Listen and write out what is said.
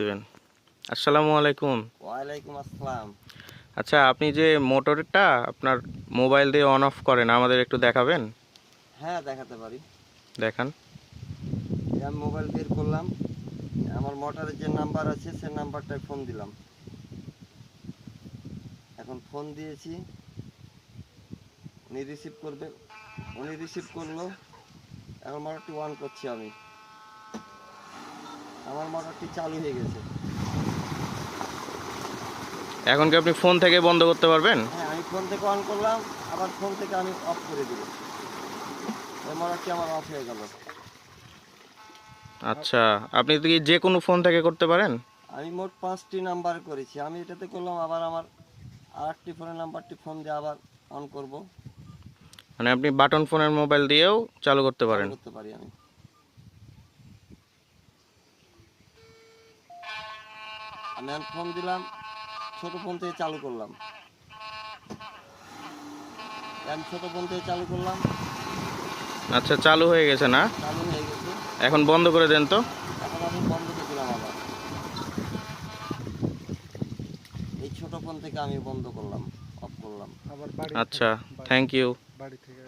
দিবেন। আসসালামু আলাইকুম। ওয়ালাইকুম আসসালাম। আচ্ছা আপনি যে মোটরটা আপনার মোবাইল দিয়ে অন অফ করেন আমাদের একটু দেখাবেন? হ্যাঁ দেখাতে পারি। দেখান। আমি মোবাইল বের করলাম। আমার মোটরের যে নাম্বার আছে সে নাম্বারটায় ফোন দিলাম। এখন ফোন দিয়েছি। উনি রিসিভ করবে। উনি রিসিভ করল। এখন মোটরটি অন করছি আমি। আমার মোটরটি চালু হয়ে গেছে। এখন কি আপনি ফোন থেকে বন্ধ করতে পারবেন? হ্যাঁ আমি ফোন থেকে অন করলাম আবার ফোন থেকে আমি অফ করে দিল এই মোটরটি আমার অফ হয়ে গেল। আচ্ছা আপনি কি যে কোনো ফোন থেকে করতে পারেন? আমি মোট পাঁচটি নাম্বার করেছি। আমি এটাতে করলাম আবার আমার আরেকটি ফোনের নাম্বারটি ফোন দিয়ে আবার অন করব। মানে আপনি বাটন ফোনের মোবাইল দিয়েও চালু করতে পারেন। করতে পারি আমি। আমি এখন ফোন দিলাম ছোট ফোন থেকে চালু করলাম। আমি ছোট ফোন থেকে চালু করলাম। আচ্ছা চালু হয়ে গেছে না? চালু হয়ে গেছে। এখন বন্ধ করে দেন তো। এখন আমি বন্ধ করে দিলাম আবার। এই ছোট ফোন থেকে আমি বন্ধ করলাম অফ করলাম। আবার বাড়ি আচ্ছা থ্যাংক ইউ বাড়ি থেকে।